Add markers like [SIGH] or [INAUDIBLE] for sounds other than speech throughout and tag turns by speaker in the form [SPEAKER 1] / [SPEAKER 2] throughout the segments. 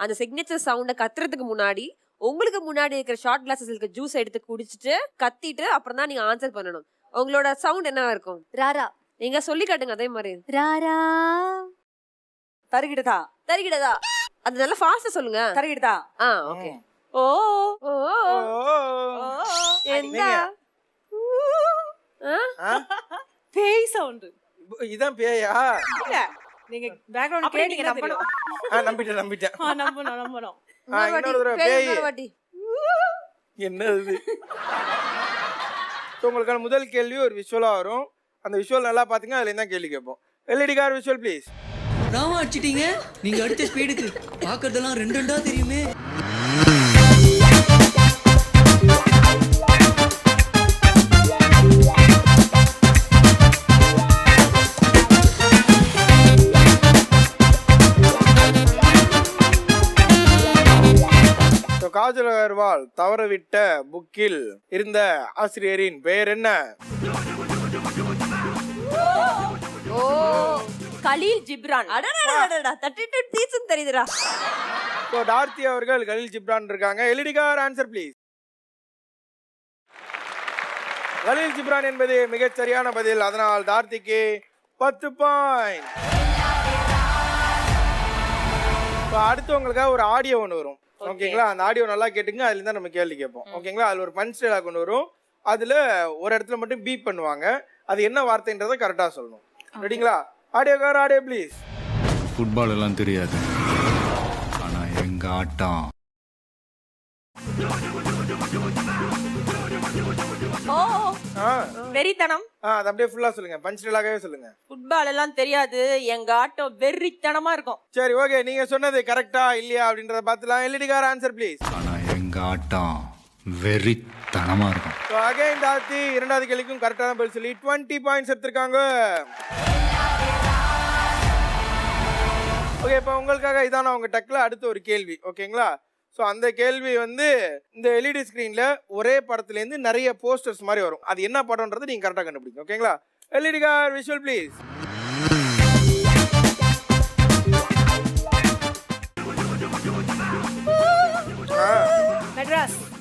[SPEAKER 1] அந்த சிக்னேச்சர் சவுண்ட கத்துறதுக்கு முன்னாடி உங்களுக்கு முன்னாடி இருக்கிற ஷார்ட் கிளாஸஸ் இருக்க ஜூஸ் எடுத்து குடிச்சிட்டு கத்திட்டு அப்புறம் தான் நீங்க ஆன்சர் பண்ணணும். உங்களோட சவுண்ட் என்னவா இருக்கும்?
[SPEAKER 2] ராரா.
[SPEAKER 1] நீங்க சொல்லி காட்டுங்க அதே மாதிரி.
[SPEAKER 2] ராரா.
[SPEAKER 3] தருகிடுதா?
[SPEAKER 1] தருகிடதா? அது நல்லா ஃபாஸ்டா சொல்லுங்க.
[SPEAKER 3] தருகிடுதா?
[SPEAKER 1] ஆ ஓகே
[SPEAKER 3] ஓ.
[SPEAKER 1] ஓ? ஆ?
[SPEAKER 3] பேய் சவுண்ட்
[SPEAKER 4] இதான் பேயா?
[SPEAKER 3] இல்ல. நீங்க பேக்ரவுண்ட் கேட்டீங்க நம்பணும்.
[SPEAKER 4] ஆ, நம்பிட்டேன் நம்பிட்டேன்.
[SPEAKER 3] நம்பணும் நம்பணும்.
[SPEAKER 4] ஆ,
[SPEAKER 1] இன்னொரு
[SPEAKER 4] தடவை.
[SPEAKER 1] பேய்
[SPEAKER 4] பேய்.
[SPEAKER 1] இன்னொரு வாட்டி.
[SPEAKER 4] என்ன இது ஸோ உங்களுக்கான முதல் கேள்வி ஒரு விஷுவலா வரும். அந்த விஷுவல் நல்லா பாத்தீங்க அதுல தான் கேள்வி கேட்போம். எல்இடி கார் விஷுவல் ப்ளீஸ்
[SPEAKER 5] ராவா அடிச்சிட்டீங்க. நீங்க அடிச்ச ஸ்பீடுக்கு பாக்குறதெல்லாம் ரெண்டு ரெண்டா தெரியுமே.
[SPEAKER 4] காஜல் அகர்வால் தவறவிட்ட புக்கில் இருந்த ஆசிரியரின் பெயர் என்ன
[SPEAKER 1] ஓ
[SPEAKER 3] கலீல் ஜிப்ரான்.
[SPEAKER 1] அடடடடடா தட்டி டு டீச்சர் தெரியுதுடா
[SPEAKER 4] ஸோ டார்த்தி அவர்கள் கலில் ஜிப்ரான் இருக்காங்க LED car answer please Khalil Gibran என்பது மிகச் சரியான பதில். அதனால் டார்த்திக்கு பத்து பாயிண்ட். இப்போ அடுத்து உங்களுக்காக ஒரு ஆடியோ ஒன்று வரும். ஓகேங்களா? அந்த ஆடியோ நல்லா கேட்டுங்க அதுல தான் நம்ம கேள்வி கேட்போம். ஓகேங்களா? அதுல ஒரு பஞ்ச் ஒன்று வரும். அதுல ஒரு இடத்துல மட்டும் பீப் பண்ணுவாங்க. அது என்ன வார்த்தைன்றதை கரெக்டாக சொல்லணும். ரெடிங்களா? Audio car audio please
[SPEAKER 6] football எல்லாம் தெரியாது. ஆனா எங்க ஆட்டம்?
[SPEAKER 3] வெறித்தனம்.
[SPEAKER 4] ஆ அது அப்படியே ஃபுல்லாக சொல்லுங்க. பஞ்ச் டயலாகவே சொல்லுங்க.
[SPEAKER 3] ஃபுட்பால் எல்லாம் தெரியாது. எங்க ஆட்டம் வெறித்தனமா இருக்கும்.
[SPEAKER 4] சரி ஓகே நீங்க சொன்னது கரெக்டா இல்லையா அப்படின்றத பார்த்துலாம். எல்இடி கார் ஆன்சர் ப்ளீஸ்
[SPEAKER 6] ஆனா எங்க ஆட்டம் வெறித்தனமா இருக்கும்.
[SPEAKER 4] ஸோ அகைன் டாத்தி இரண்டாவது கேள்விக்கும் கரெக்டான பதில் சொல்லி டுவெண்ட்டி பாயிண்ட்ஸ் எடுத்திருக்காங்க. ஓகே இப்போ உங்களுக்காக இதான உங்க டக்கில் அடுத்த ஒரு கேள்வி ஓகேங்களா ஸோ அந்த கேள்வி வந்து இந்த எல்இடி ஸ்க்ரீனில் ஒரே படத்துலேருந்து நிறைய போஸ்டர்ஸ் மாதிரி வரும். அது என்ன படம்ன்றது நீங்கள் கரெக்டாக கண்டுபிடிங்க ஓகேங்களா எல்இடி கார் விஷுவல் ப்ளீஸ்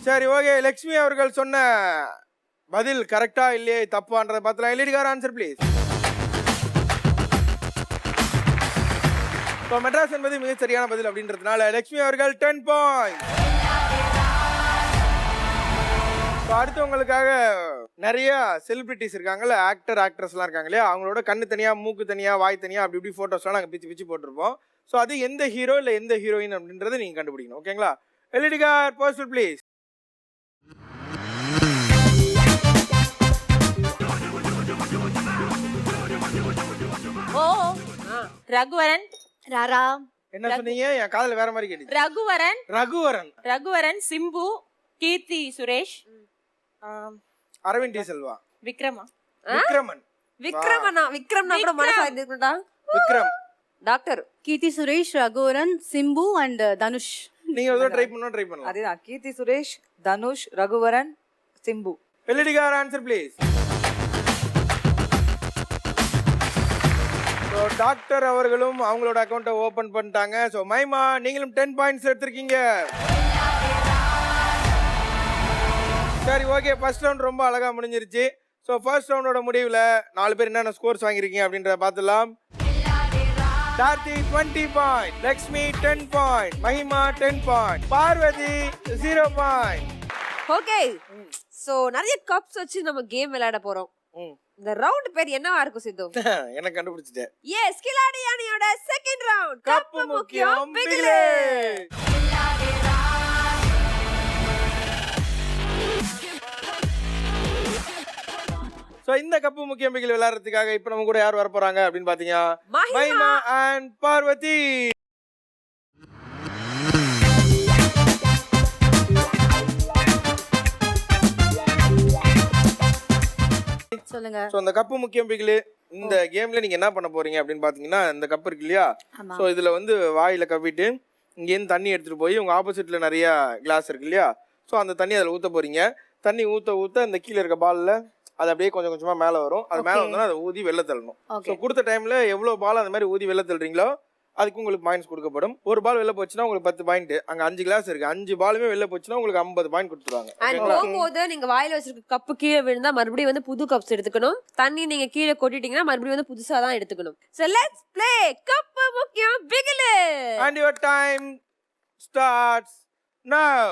[SPEAKER 4] சரி ஓகே லக்ஷ்மி அவர்கள் சொன்ன பதில் கரெக்டா இல்லையே தப்பான்றத பார்த்தலாம். எல்இடி கார் ஆன்சர் ப்ளீஸ் இப்போ மெட்ராஸ் என்பது மிக சரியான பதில் அப்படின்றதுனால லக்ஷ்மி அவர்கள் டென் பாயிண்ட் இப்போ அடுத்தவங்களுக்காக நிறைய செலிபிரிட்டிஸ் இருக்காங்கல்ல ஆக்டர் ஆக்ட்ரஸ்லாம் இருக்காங்க இல்லையா? அவங்களோட கண்ணு தனியாக மூக்கு தனியாக வாய் தனியாக அப்படி இப்படி ஃபோட்டோஸ்லாம் நாங்கள் பிச்சு பிச்சு போட்டிருப்போம். ஸோ அது எந்த ஹீரோ இல்லை எந்த ஹீரோயின் அப்படின்றத நீங்கள் கண்டுபிடிக்கணும் ஓகேங்களா LED car parcel please
[SPEAKER 3] Raghuvaran
[SPEAKER 2] Rara
[SPEAKER 4] என்ன சொன்னீங்க? என் காதுல வேற மாதிரி கேட்டுச்சு.
[SPEAKER 3] ரகுவரன்.
[SPEAKER 4] ரகுவரன்.
[SPEAKER 3] ரகுவரன் சிம்பு கீர்த்தி சுரேஷ்.
[SPEAKER 4] அரவிந்த் டி செல்வா
[SPEAKER 3] விக்ரமா
[SPEAKER 4] விக்ரமன்.
[SPEAKER 1] விக்ரமனா? விக்ரம்னா கூட மனசு இருந்துட்டா
[SPEAKER 4] விக்ரம்.
[SPEAKER 1] டாக்டர்.
[SPEAKER 2] கீர்த்தி சுரேஷ் ரகுவரன் சிம்பு அண்ட் தனுஷ்.
[SPEAKER 4] நீங்க ஒரு ட்ரை பண்ணணும் ட்ரை பண்ணலாம்
[SPEAKER 7] அதேதான். Keerthy Suresh Dhanush Raghuvaran Simbu.
[SPEAKER 4] LED car answer please so doctor அவர்களும் அவங்களோட அக்கௌண்ட்டை ஓபன் பண்ணிட்டாங்க. ஸோ மைமா நீங்களும் டென் பாயிண்ட்ஸ் எடுத்திருக்கீங்க. சரி ஓகே ஃபர்ஸ்ட் ரவுண்ட் ரொம்ப அழகா முடிஞ்சிருச்சு. ஸோ ஃபர்ஸ்ட் ரவுண்டோட முடிவில் நாலு பேர் என்னென்ன ஸ்கோர்ஸ் வாங்கியிருக்கீங்க அப்படின்றத பார்த்துலாம் Karthi twenty point Lakshmi ten point Mahima ten point Parvathi zero point
[SPEAKER 1] okay so நிறைய கப்ஸ் வச்சு நம்ம கேம் விளையாட போறோம்.
[SPEAKER 4] ம்.
[SPEAKER 1] இந்த ரவுண்ட் பேர் என்னவா இருக்கும் சித்து? [LAUGHS]
[SPEAKER 4] எனக்கு கண்டுபிடிச்சிட்டேன்.
[SPEAKER 1] எஸ் கிலாடி அணியோட செகண்ட் ரவுண்ட்
[SPEAKER 4] கப்பு முக்கியம் பிகிலே. சோ இந்த கப்பு முக்கியம் பிகில் விளையாடுறதுக்காக இப்போ நம்ம கூட யார் வர போறாங்க அப்படின்னு பாத்தீங்கன்னா
[SPEAKER 1] மஹிமா
[SPEAKER 4] மைமா அண்ட் பார்வதி.
[SPEAKER 2] சொல்லுங்க.
[SPEAKER 4] சோ இந்த கப்பு முக்கியம் பிகில் இந்த கேம்ல நீங்க என்ன பண்ண போறீங்க அப்படின்னு பாத்தீங்கன்னா இந்த கப் இருக்கு இல்லையா? ஸோ இதுல வந்து வாயில கவ்விட்டு இங்கேருந்து தண்ணி எடுத்துட்டு போய் உங்க ஆப்போசிட்ல நிறைய கிளாஸ் இருக்கு இல்லையா? ஸோ அந்த தண்ணி அதில் ஊத்த போறீங்க. தண்ணி ஊத்த ஊத்த அந்த கீழே இருக்க பால்ல அது அப்படியே கொஞ்சம் கொஞ்சமா மேல வரும். அது மேல. வந்தோம்னா அதை ஊதி வெளில தள்ளணும். ஸோ கொடுத்த டைம்ல எவ்வளவு பால் அந்த மாதிரி ஊதி வெளில தள்ளுறீங்களோ அதுக்கு உங்களுக்கு பாயிண்ட்ஸ் கொடுக்கப்படும். ஒரு பால் வெளில போச்சுன்னா உங்களுக்கு பத்து பாயிண்ட் அங்க அஞ்சு கிளாஸ் இருக்கு. அஞ்சு பாலுமே வெளில போச்சுன்னா உங்களுக்கு ஐம்பது பாயிண்ட் கொடுத்துருவாங்க.
[SPEAKER 1] அண்ட் போகும்போது நீங்க வாயில வச்சிருக்க கப்பு கீழே விழுந்தா மறுபடியும் வந்து புது கப்ஸ் எடுத்துக்கணும். தண்ணி நீங்க கீழே கொட்டிட்டீங்கன்னா மறுபடியும் வந்து புதுசா தான் எடுத்துக்கணும். சோ லெட்ஸ் ப்ளே கப்பு முக்கியம். பிகிலு
[SPEAKER 4] And your time starts now.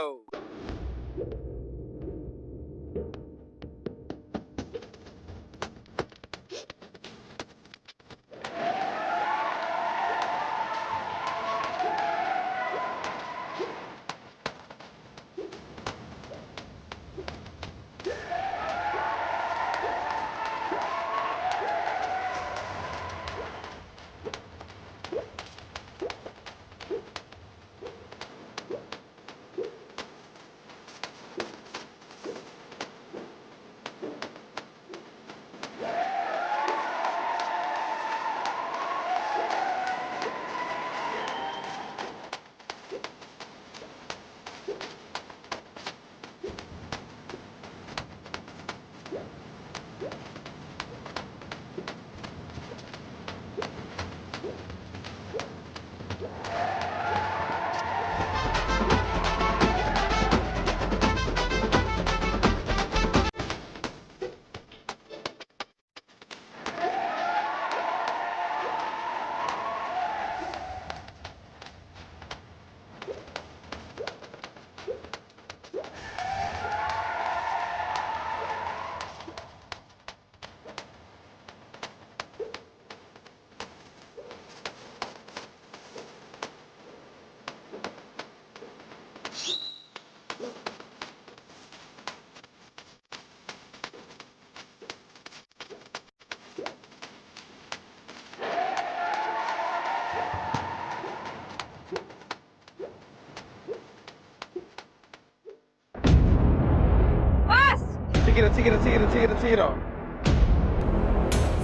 [SPEAKER 4] சீக்கிரம் சீக்கிரம் சீக்கிரம் சீக்கிரம் சீக்கிரம்.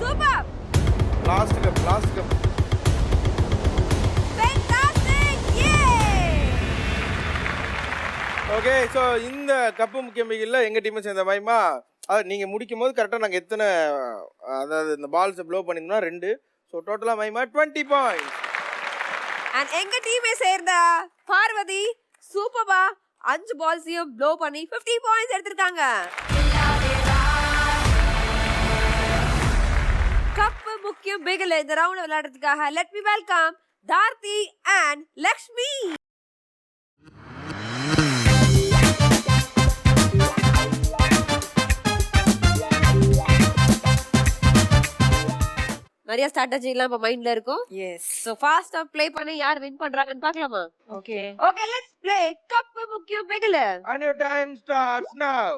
[SPEAKER 1] Super.
[SPEAKER 4] Last cup last cup okay so இந்த கப்பு முக்கிய மிகில்ல எங்க டீமை சேர்ந்த மைமா அது நீங்க முடிக்கும் போது கரெக்டாக நாங்கள் எத்தனை அதாவது இந்த பால்ஸை ப்ளோ பண்ணியிருந்தோம்னா ரெண்டு. ஸோ டோட்டலாக மைமா டுவெண்ட்டி பாயிண்ட்
[SPEAKER 1] அண்ட் எங்க டீமை சேர்ந்த பார்வதி சூப்பர்பா அஞ்சு பால்ஸையும் ப்ளோ பண்ணி 50 பாயிண்ட்ஸ் எடுத்திருக்காங்க. முக்கியம் பிகில் இந்த ரவுண்ட் விளையாடுறதுக்காக. லெட் மீ வெல்கம் தார்த்தி அண்ட் லக்ஷ்மி நிறைய ஸ்ட்ராட்டஜி எல்லாம் இப்ப மைண்ட்ல இருக்கும்.
[SPEAKER 7] எஸ்
[SPEAKER 1] சோ ஃபாஸ்டா ப்ளே பண்ணி யார் வின் பண்றாங்கன்னு பார்க்கலாமா?
[SPEAKER 7] Okay
[SPEAKER 1] okay let's play cup முக்கியம் Bigil
[SPEAKER 4] And your time starts now.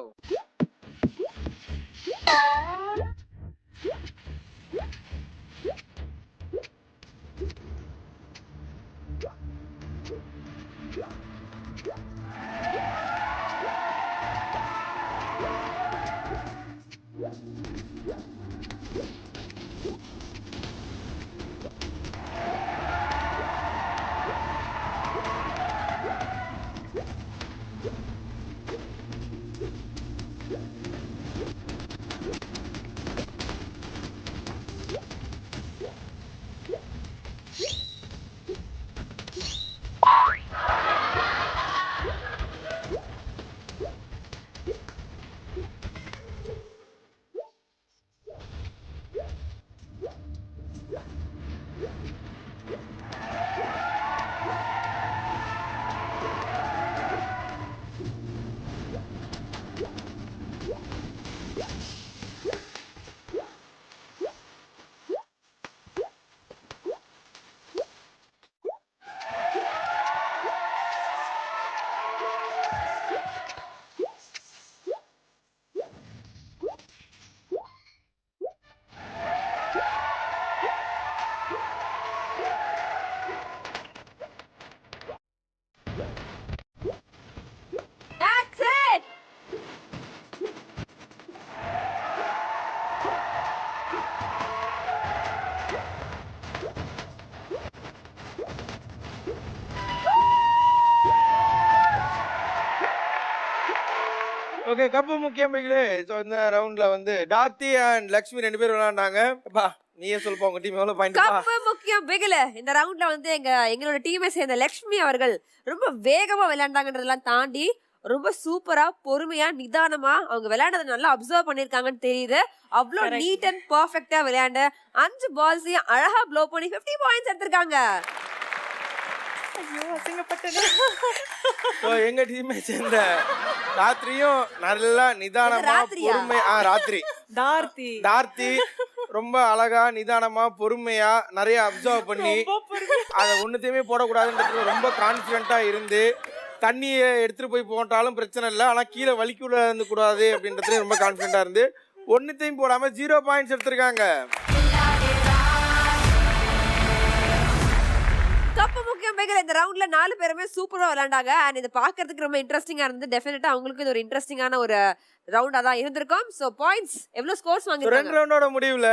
[SPEAKER 4] Okay cup முக்கியம் ஸோ இந்த ரவுண்ட்ல வந்து டாத்தி அண்ட் லக்ஷ்மி ரெண்டு பேரும் விளையாண்டாங்க. பா நீயே சொல்லுப்பா உங்க டீம் எவ்வளவு பாயிண்ட்
[SPEAKER 1] கப்பு முக்கியம் பிகில இந்த ரவுண்ட்ல வந்து எங்க எங்களோட டீமை சேர்ந்த லக்ஷ்மி அவர்கள் ரொம்ப வேகமா விளையாண்டாங்கன்றதெல்லாம் தாண்டி ரொம்ப சூப்பரா பொறுமையா நிதானமா அவங்க விளையாடுறத நல்லா அப்சர்வ் பண்ணிருக்காங்கன்னு தெரியுது. அவ்வளோ நீட் அண்ட் பர்ஃபெக்டா விளையாண்டு அஞ்சு பால்ஸையும் அழகா ப்ளோ பண்ணி 50 பாயிண்ட்ஸ் எடுத்திருக்காங்க.
[SPEAKER 4] ஸோ எங்க டீமை சேர்ந்த ராத்திரியும் நல்லா நிதானமா
[SPEAKER 1] ராத்திரியா?
[SPEAKER 4] பொறுமை ஆ ராத்திரி.
[SPEAKER 7] தார்த்தி.
[SPEAKER 4] டார்த்தி ரொம்ப அழகா நிதானமா பொறுமையா நிறைய அப்சர்வ் பண்ணி அதை ஒண்ணுத்தையுமே போடக்கூடாதுன்றதுல ரொம்ப கான்ஃபிடென்ட்டா இருந்து தண்ணியை எடுத்துட்டு போய் போட்டாலும் பிரச்சனை இல்லை ஆனா கீழே வலிக்குள்ள இருந்து கூடாது அப்படின்றதுல ரொம்ப கான்ஃபிடென்ட்டா இருந்து ஒன்னுத்தையும் போடாம ஜீரோ பாயிண்ட்ஸ் எடுத்திருக்காங்க.
[SPEAKER 1] கப்பு இந்த ரவுண்ட்ல நாலு பேருமே சூப்பரா விளையாண்டாங்க. அண்ட் இது பாக்குறதுக்கு ரொம்ப இன்ட்ரெஸ்டிங்கா இருந்து டெஃபினட்டா அவங்களுக்கு இது ஒரு இன்ட்ரெஸ்டிங்கான ஒரு ரவுண்டா தான் இருந்திருக்கும். சோ பாயிண்ட்ஸ் எவ்வளவு ஸ்கோர்ஸ்
[SPEAKER 4] So, ரெண்டு
[SPEAKER 1] வாங்கிருக்காங்க
[SPEAKER 4] ரவுண்டோட முடிவுல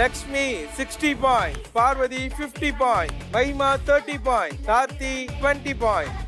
[SPEAKER 4] Lakshmi sixty point Parvathi 50 point மைமா thirty point Karthi twenty point